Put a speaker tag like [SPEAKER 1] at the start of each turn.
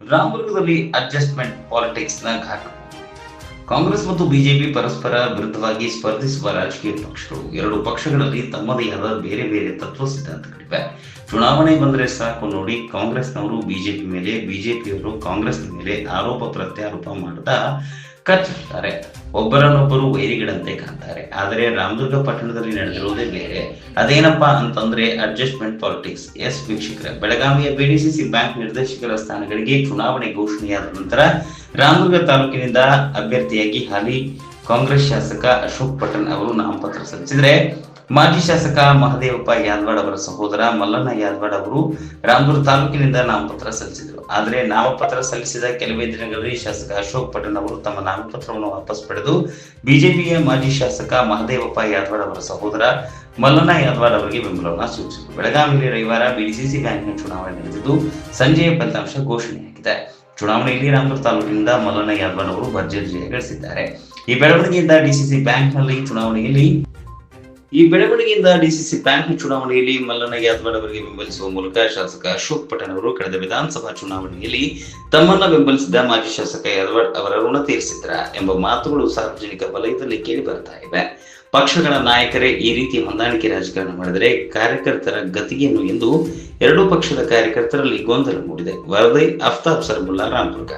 [SPEAKER 1] ರಾಮದುರ್ಗದಲ್ಲಿ adjustment ಪಾಲಿಟಿಕ್ಸ್ನ ಘಾಟ ಕಾಂಗ್ರೆಸ್ ಮತ್ತು BJP ಪರಸ್ಪರ ವಿರುದ್ಧವಾಗಿ ಸ್ಪರ್ಧಿಸುವ ರಾಜಕೀಯ ಪಕ್ಷಗಳು ಎರಡು ಪಕ್ಷಗಳಲ್ಲಿ ತಮ್ಮದೇ ಆದ ಬೇರೆ ಬೇರೆ ತತ್ವ ಸಿದ್ಧಾಂತಗಳಿವೆ. ಚುನಾವಣೆ ಬಂದರೆ ಸಾಕು ನೋಡಿ ಕಾಂಗ್ರೆಸ್ನವರು ಬಿಜೆಪಿ ಮೇಲೆ, ಬಿಜೆಪಿಯವರು ಕಾಂಗ್ರೆಸ್ ಮೇಲೆ ಆರೋಪ, ಪ್ರತ್ಯಾರೋಪ ಮಾಡ್ತಾ ಕಚ್ಚಿರ್ತಾರೆ ಒಬ್ಬರನ್ನೊಬ್ಬರು ವೈರಿಗಳಂತೆ ಕಾಣ್ತಾರೆ. ಆದರೆ ರಾಮದುರ್ಗ ಪಟ್ಟಣದಲ್ಲಿ ನಡೆದಿರುವುದೇ ಬೇರೆ. ಅದೇನಪ್ಪ ಅಂತಂದ್ರೆ ಅಡ್ಜಸ್ಟ್ಮೆಂಟ್ ಪಾಲಿಟಿಕ್ಸ್. ಎಸ್ ವೀಕ್ಷಕರ, ಬೆಳಗಾವಿಯ ಬಿಡಿಸಿಸಿ ಬ್ಯಾಂಕ್ ನಿರ್ದೇಶಕರ ಸ್ಥಾನಗಳಿಗೆ ಚುನಾವಣೆ ಘೋಷಣೆಯಾದ ನಂತರ ರಾಮದುರ್ಗ ತಾಲೂಕಿನಿಂದ ಅಭ್ಯರ್ಥಿಯಾಗಿ ಹಾಲಿ ಕಾಂಗ್ರೆಸ್ ಶಾಸಕ ಅಶೋಕ್ ಪಟನ್ ಅವರು ನಾಮಪತ್ರ ಸಲ್ಲಿಸಿದ್ರೆ ಮಾಜಿ ಶಾಸಕ ಮಹದೇವಪ್ಪ ಯಾದವಾಡ್ ಅವರ ಸಹೋದರ ಮಲ್ಲಣ್ಣ ಯಾದವಾಡ್ ಅವರು ರಾಮದುರ್ಗ ತಾಲೂಕಿನಿಂದ ನಾಮಪತ್ರ ಸಲ್ಲಿಸಿದರು. ಆದರೆ ನಾಮಪತ್ರ ಸಲ್ಲಿಸಿದ ಕೆಲವೇ ದಿನಗಳಲ್ಲಿ ಶಾಸಕ ಅಶೋಕ್ ಪಟೇಲ್ ಅವರು ತಮ್ಮ ನಾಮಪತ್ರವನ್ನು ವಾಪಸ್ ಪಡೆದು ಬಿಜೆಪಿಯ ಮಾಜಿ ಶಾಸಕ ಮಹದೇವಪ್ಪ ಯಾದವಾಡ್ ಅವರ ಸಹೋದರ ಮಲ್ಲಣ್ಣ ಯಾದವಾಡ್ ಅವರಿಗೆ ಬೆಂಬಲವನ್ನು ಸೂಚಿಸಿದರು. ಬೆಳಗಾವಿಯಲ್ಲಿ ರವಿವಾರ ಬಿಡಿಸಿಸಿ ಬ್ಯಾಂಕ್ನ ಚುನಾವಣೆ ನಡೆದಿದ್ದು ಸಂಜೆಯ ಫಲಿತಾಂಶ ಘೋಷಣೆಯಾಗಿದೆ. ಚುನಾವಣೆಯಲ್ಲಿ ರಾಮದುರ್ಗ ತಾಲೂಕಿನಿಂದ ಮಲ್ಲಣ್ಣ ಯಾದವಾಡ್ ಅವರು ಭರ್ಜರಿ ಜಯ ಗಳಿಸಿದ್ದಾರೆ. ಈ ಬೆಳವಣಿಗೆಯಿಂದ ಡಿಸಿಸಿ ಬ್ಯಾಂಕ್ನಲ್ಲಿ ಚುನಾವಣೆಯಲ್ಲಿ ಈ ಬೆಳವಣಿಗೆಯಿಂದ ಡಿಸಿಸಿ ಬ್ಯಾಂಕ್ ಚುನಾವಣೆಯಲ್ಲಿ ಮಲ್ಲಣ್ಣ ಯಾದವಾಡ್ ಅವರಿಗೆ ಬೆಂಬಲಿಸುವ ಮೂಲಕ ಶಾಸಕ ಅಶೋಕ್ ಪಟೇಲ್ ಅವರು ಕಳೆದ ವಿಧಾನಸಭಾ ಚುನಾವಣೆಯಲ್ಲಿ ತಮ್ಮನ್ನ ಬೆಂಬಲಿಸಿದ ಮಾಜಿ ಶಾಸಕ ಯಾದವರ್ ಅವರ ಋಣ ತೀರಿಸಿದ್ರ ಎಂಬ ಮಾತುಗಳು ಸಾರ್ವಜನಿಕ ವಲಯದಲ್ಲಿ ಕೇಳಿ ಬರ್ತಾ ಇವೆ. ಪಕ್ಷಗಳ ನಾಯಕರೇ ಈ ರೀತಿ ಹೊಂದಾಣಿಕೆ ರಾಜಕಾರಣ ಮಾಡಿದರೆ ಕಾರ್ಯಕರ್ತರ ಗತಿಗೇನು ಎಂದು ಎರಡೂ ಪಕ್ಷದ ಕಾರ್ಯಕರ್ತರಲ್ಲಿ ಗೊಂದಲ ಮೂಡಿದೆ. ವರದಿ ಅಫ್ತಾಬ್ ಸರ್ಬುಲ್ಲಾ ರಾಮದುರ್ಗ